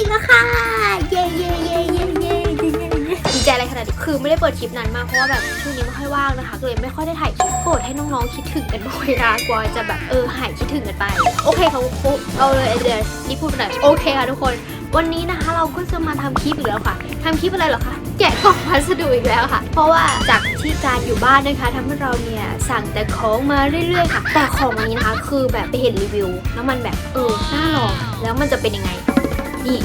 อรี่แล้วค่ะ เย้เย้เย้เย้เย้เย้ดีใจอะไรขนาดนี้คือไม่ได้เปิดคลิปนานมากเพราะว่าแบบช่วงนี้ไม่ค่อยว่างนะคะก็เลยไม่ค่อยได้ถ่ายคลิปโปรดให้น้องๆคิดถึงกันด้วยนะกลัวจะแบบเออหายคิดถึงกันไป โอเคเขาปุ๊บเอาเลยเดี๋ยวนี่พูดไปหน่อยโอเคค่ะทุกคน วันนี้นะคะเราก็จะมาทำคลิปอีกแล้วค่ะทำคลิปอะไรหรอคะแกะกล่องพัสดุอีกแล้วค่ะ เพราะว่าจากที่การอยู่บ้านนะคะทำให้เราเนี่ยสั่งแต่ของมาเรื่อยๆค่ะ แต่ของวันนี้นะคะคือแบบไปเห็นรีวิว แล้วมันแบบเออน่าลองแล้วมันจะเป็นยังไง นี่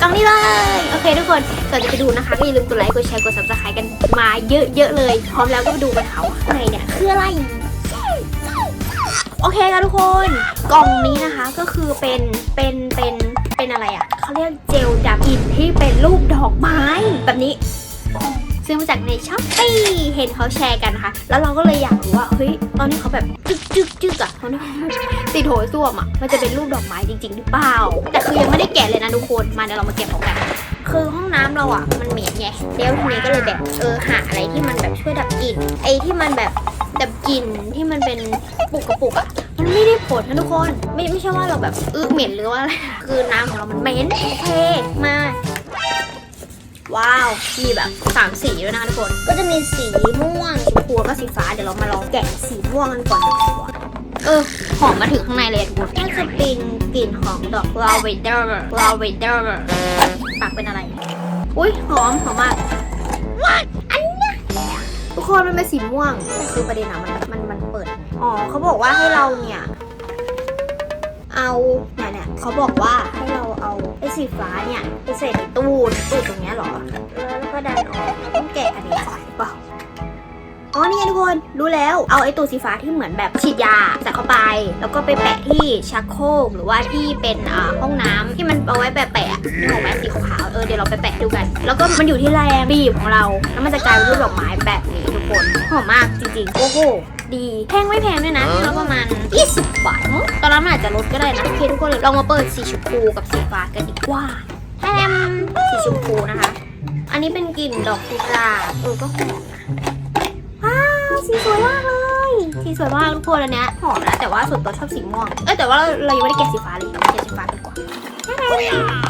กล่องนี้เลย โอเคทุกคนก่อนจะไปดูนะคะก็อย่าลืมกดไลค์กดแชร์กดซับสไครต์กันมาเยอะๆเลย พร้อมแล้วก็ไปดูกันเขาข้างในเนี่ยคืออะไรโอเคค่ะทุกคนกล่องนี้นะคะก็คือเป็นเป็นเป็นเป็นอะไรอะ่ะเขาเรียกเจลดับกลิ่นที่เป็นรูปดอกไม้แบบนี้ ซื้อมาจากในช้อปปี้เห็นเขาแชร์กันนะคะ แล้วเราก็เลยอยากรู้ว่าเฮ้ยตอนนี้เขาแบบจึกจึกจึกอะตอนนี้เขาติดโถส้วมอะมันจะเป็นรูปดอกไม้จริง ๆ หรือเปล่า แต่คือยังไม่ได้แกะเลยนะทุกคนมาเดี๋ยวเรามาแกะพร้อมกันคือห้องน้ำเราอะมันเหม็นไงแล้วทีนี้ก็เลยแบบเออหาอะไรที่มันแบบช่วยดับกลิ่นไอ้ที่มันแบบดับกลิ่นที่มันเป็นปุกกระปุกอะมันไม่ได้ผลนะทุกคน ไม่ไม่ใช่ว่าเราแบบเออเหม็นหรือว่าอะไรคือน้ำของเรามันเหม็นโอเคมา ว้าว มีแบบสามสีด้วยนะคะทุกคน ก็จะมีสีม่วงชมพูแล้วก็สีฟ้า เดี๋ยวเรามาลองแกะสีม่วงกันก่อนดีกว่าเออ หอมมาถึงข้างในเลยทุกคนน่าจะเป็นกลิ่นของดอกลาเวนเดอร์ลาเวนเดอร์ปากเป็นอะไร อุ้ยหอมหอมมากอันนี้ทุกคนมันเป็นสีม่วงแต่คือประเด็นอะมันมันมันเปิดไงอ๋อเขาบอกว่าให้เราเนี่ย เอาเนี่ยเนี่ยเขาบอกว่าให้เราเอาไอ้ สีฟ้าเนี่ยไปใส่ในตู้ตู้ตรงเนี้ยเหรอ แล้วก็ดันออกแล้วต้องแกะอันนี้ก่อนเปล่าอ๋อนี่ไงทุกคนรู้แล้วเอาไอ้ตัวสีฟ้าที่เหมือนแบบฉีดยาใส่เข้าไป แล้วก็ไปแปะที่ชักโครกหรือว่าที่เป็นอ่าห้องน้ำที่มันเอาไว้แปะแปะๆนึกออกไหมสีขาวเออเดี๋ยวเราไปแปะดูกัน แล้วก็มันอยู่ที่แรงบีบของเรา แล้วมันจะกลายเป็นรูปดอกไม้แบบนี้ทุกคนหอมมากจริงๆโอ้โห ดีแพงไม่แพงด้วยนะแล้วประมาณ 20 บาทมั้งตอนนั้นมันอาจจะลดก็ได้นะโอเคทุกคนลองมาเปิดสีชมพูกับสีฟ้ากันดีกว่าแฮมสีชมพูนะคะ อันนี้เป็นกลิ่นดอกกุหลาบเออก็หอมนะว้าวสีสวยมากเลยสีสวยมากทุกคนอันเนี้ยหอมนะแต่ว่าส่วนตัวชอบสีม่วงเอ้ยแต่ว่าเราเรายังไม่ได้แกะสีฟ้าเลยเราแกะสีฟ้ากันก่อน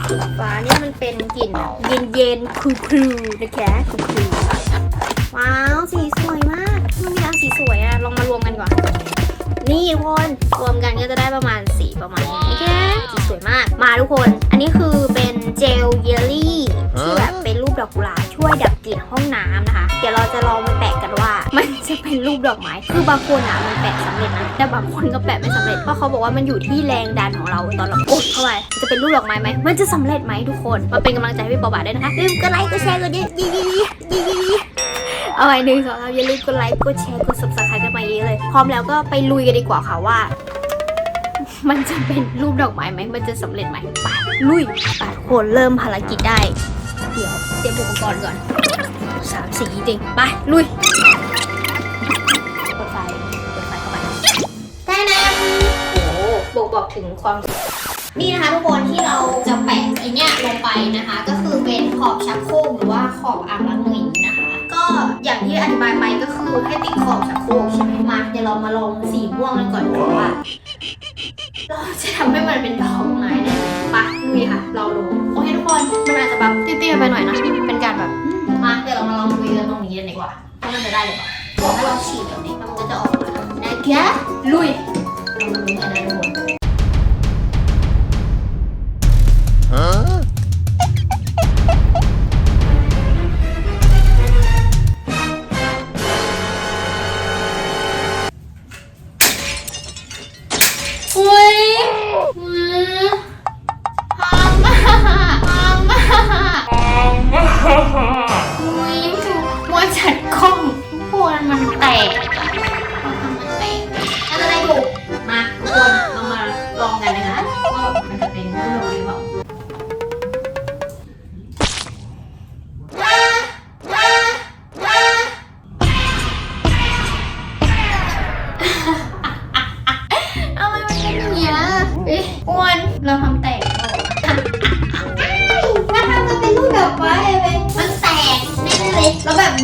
สีฟ้านี่มันเป็นกลิ่นเย็นเย็นๆคูครูๆนะคะคูครูๆว้าวสี นี่ทุกคนรวมกันก็จะได้ประมาณสีประมาณนี้แค่สีสวยมาก มาทุกคน อันนี้คือเป็นเจลเยลลี่ที่แบบเป็นรูปดอกกุหลาบช่วยดับกลิ่นห้องน้ำนะคะ เดี๋ยวเราจะลองมาแปะกันว่า มันจะเป็นรูปดอกไม้ คือบางคนอะมันแปะสำเร็จนะ แต่บางคนก็แปะไม่สำเร็จ เพราะเขาบอกว่ามันอยู่ที่แรงดันของเราตอนเรากดเข้าไป จะเป็นรูปดอกไม้ไหม มันจะสำเร็จไหมทุกคน มาเป็นกำลังใจให้พี่ปอบาด้วยนะคะลืมกดไลค์กดแชร์กดเยอะๆๆๆๆ เอาไว้หนึ่งสองสามอย่าลืมกดไลค์ กดแชร์ กด subscribe กันมาเยอะเลย พร้อมแล้วก็ไปลุยกันดีกว่าค่ะว่า มันจะเป็นรูปดอกไม้ไหม มันจะสำเร็จไหมไปลุยไปทุกคนเริ่มภารกิจได้ เดี๋ยวเตรียมอุปกรณ์ก่อนสามสีจริงไปลุยเปิดไฟเปิดไฟเข้าไปแต่นะโอ้บ่งบอกถึงความนี่นะคะทุกคนที่เราจะแปะไอเนี้ยลงไปนะคะ ก็คือเป็นขอบชักโครกหรือว่าขอบอ่างล้างมือ อย่างนี้นะคะก็อย่างที่อธิบายไปก็คือให้ติดขอบชักโครกใช่ไหมมาเดี๋ยวเรามาลองสีม่วงกันก่อนดีกว่าว่าเราจะทำให้มันเป็นดอกไม้ได้ไหมไปะลุยค่ะ เราดูโอเคทุกคนมันอาจจะแบบเตี้ยๆไปหน่อยนะเป็นการแบบอืมมาเดี๋ยวเรามาลองลุยกันตรงนี้กันดีกว่าว่ามันจะได้หรือเปล่าบอกให้เราฉีดแบบนี้แล้วมันก็จะออกมานะคะลุยเรามาลุยกันนะทุกคน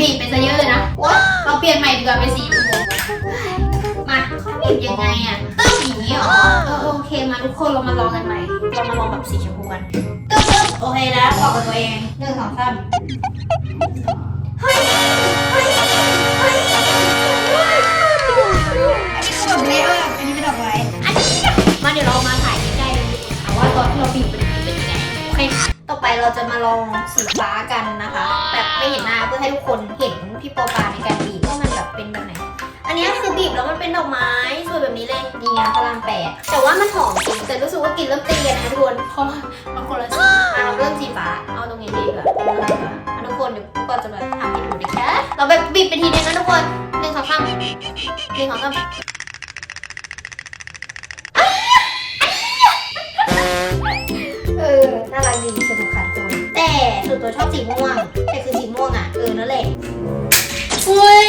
แล้วแบบบีบไปซะเยอะเลยนะโอ๊ยเราเปลี่ยนใหม่ดีกว่าเป็นสีชมพูมาเขาบีบยังไงอะตึ้งอย่างนี้เหรอเออโอเคมาทุกคนเรามาลองกันใหม่ เรามาลองแบบสีชมพูกันตึ๊บตึ๊บโอเคนะบอกกับตัวเองหนึ่งสองสามเฮ้ยเฮ้ยเฮ้ยดอกไม้ด้วยอันนี้เป็นดอกไม้อันนี้มาเดี๋ยวเรามาถ่ายใกล้ๆกันดูค่ะว่าตอนที่เราบีบเป็นเป็นยังไงโอเคต่อไปเราจะมาลองสีฟ้ากันนะคะแบบไม่ เห็นหน้าเพื่อให้ทุกคนเห็นพี่โปรปาในการบีบว่ามันแบบเป็นแบบไหน อันนี้คือบีบแล้วมันเป็นดอกไม้สวยแบบนี้เลยดีงามพระรามแปดแต่ว่ามันหอมจริงแต่รู้สึกว่ากลิ่นเริ่มตีกันนะทุกคนเพราะว่ามันคนละสีอะเราเริ่มสีฟ้าเอาตรงนี้บีบแบบอะทุกคนเดี๋ยวก็จะมาทำให้ดูนะคะเราแบบบีบเป็นทีเดียวนะทุกคนหนึ่งสองสามหนึ่งสองสามเออน่ารักดีสนุกขันตัวแต่ส่วนตัวชอบสีม่วงแต่คื อสีม่วงอะเออนั่นแหละอุ้ย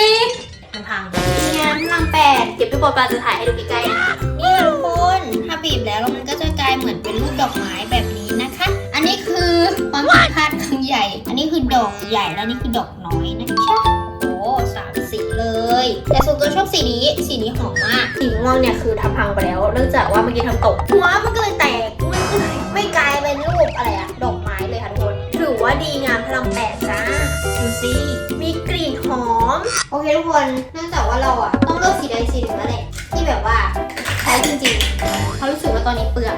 มันพังนี่ไงพลังแปดเดี๋ยวพี่โปรปาจะถ่ายให้ดูใกล้ๆนะคะนี่ทุกคนถ้าบีบแล้วแล้วมันก็จะกลายเหมือนเป็นรูปดอกไม้แบบนี้นะคะ อันนี้คือความผิดพลาดครั้งใหญ่ อันนี้คือดอกใหญ่แล้วนี่คือดอกน้อยนะคะโอ้โหสามสีเลย แต่ส่วนตัวชอบสีนี้ สีนี้หอมมาก สีม่วงเนี่ยคือทำพังไปแล้ว เนื่องจากว่าเมื่อกี้ทำตกหัวมันก็เลยแตกมันก็เลยไม่กลายเป็นรูปอะไร โอเคทุกคนเนื่องจากว่าเราอะต้องเลือกสีใดสีหนึ่งแล้วแหละที่แบบว่าใช้จริงๆเขาะรู้สึกว่าตอนนี้เปลือง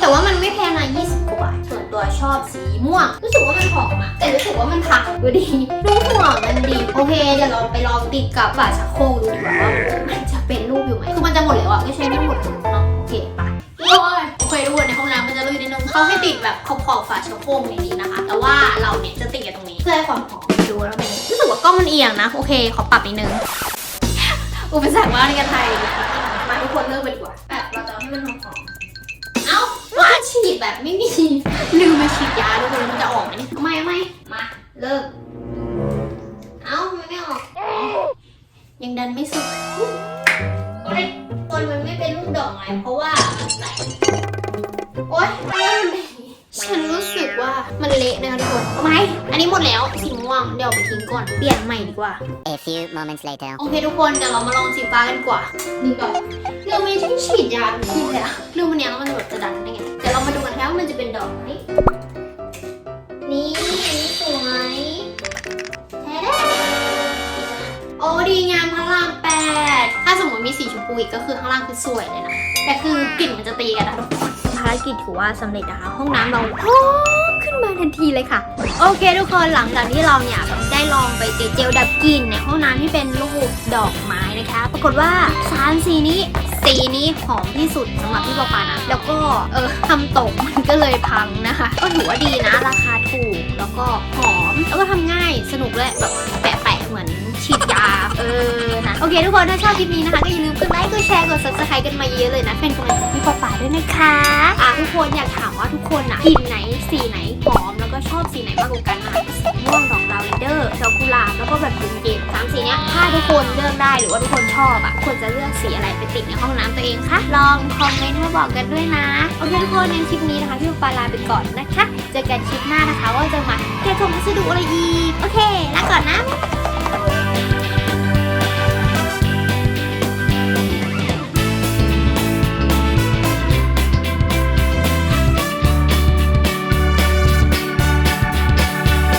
แต่ว่ามันไม่แพงนะ20กว่าบาทส่วนตัวชอบสีม่วง รู้สึกว่ามันหอมอะแต่รู้สึกว่ามันพังดูดีรูปหัวมันดี โอเคเดี๋ยวเราไปลองติดกับฝาชักโครกดูดีกว่าว่ามันจะเป็นรูปอยู่ไหมคือมันจะหมดแล้วอะไม่ใช่ไม่หมดเนาะโอเคปะโอ้ยโอเคทุกคนในห้องน้ำมันจะลื่นนิดนึงเขาให้ติดแบบขอบขอบๆฝาชักโครกอย่างนี้นะคะ แต่ว่าเราเนี่ยจะติดกันตรงนี้เพื่อให้ความหอม มันเอียงนะ โอเค ขอปรับนิดนึง อุปสรรคมากในการถ่ายมาทุกคนเริ่มไปดีกว่าแบบเราจะเอาให้มันหอมๆเอ้าว่าฉีดแบบไม่มีลืมมาฉีดยาทุกคนมันจะออกไหมเนี่ยทำไมทำไมมาเริ่มเอ้ามันไม่ออกอ๋อยังดันไม่สุดโอ้ยคนมันไม่เป็นรูปดอกไม้เพราะว่ามันแตกโอ๊ยทำไมมันเป็นอย่างนี้ ฉันรู้สึกว่ามันเละนะคะทุกคนทำไมอันนี้หมดแล้วสีม่วงเดี๋ยวเอาไปทิ้งก่อน เปลี่ยนใหม่ดีกว่า A few moments later. โอเคทุกคนเดี๋ยวเรามาลองสีฟ้ากันดีกว่านี่ก่อนเรื่องไม่ใช่ฉีดยาทีเลยอะเรื่องมันเนี้ยแล้วมันจะแบบจะดันได้ไงเดี๋ยวเรามาดูกันนะคะว่ามันจะเป็นดอกไหมนี่นี่สวยแท้ๆโอ้ดีงามพระรามแปดถ้าสมมติมีสีชมพูอีกก็คือข้างล่างคือสวยเลยนะแต่คือกลิ่นมันจะตีกันนะทุกคนภารกิจถือว่าสำเร็จนะคะ ห้องน้ำเราหอมขึ้นมาทันทีเลยค่ะ โอเค ทุกคนหลังจากที่เราเนี่ยได้ลองไปติดเจลดับกลิ่นในห้องน้ำที่เป็นรูปดอกไม้นะคะ ปรากฏว่าสามสีนี้สีนี้หอมที่สุดสำหรับพี่ปอปานะแล้วก็เออทำตกมันก็เลยพังนะคะ ก็ถือว่าดีนะราคาถูกแล้วก็หอมแล้วก็ทำง่ายสนุกเลยแบบแปะ มือนฉีดยาเออนะโอเคทุกคนถ้าชอบคลิปนี้นะคะก็อย่าลืมกดไลค์กดแชร์กด subscribe กันมาเยอะเลยนะเป็นกำลังใจให้พี่ปอปาด้วยนะคะอะทุกคนอยากถามว่าทุกคนอะกลิ่นไหนสีไหนหอมแล้วก็ชอบสีไหนมากกว่ากันนะคะสีม่วงดอกลาเวนเดอร์ดอกกุหลาบแล้วก็แบบเย็นๆสามสีเนี้ยถ้าทุกคนเลือกได้หรือว่าทุกคนชอบอะควรจะเลือกสีอะไรไปติดในห้องน้ำตัวเองคะลองคอมเมนต์มาบอกกันด้วยนะโอเคทุกคนในคลิปนี้นะคะพี่ปอปาลาไปก่อนนะคะเจอกันคลิปหน้านะคะว่าจะมาแกะกล่องพัสดุอะไรอีกโอเคลาก่อนนะ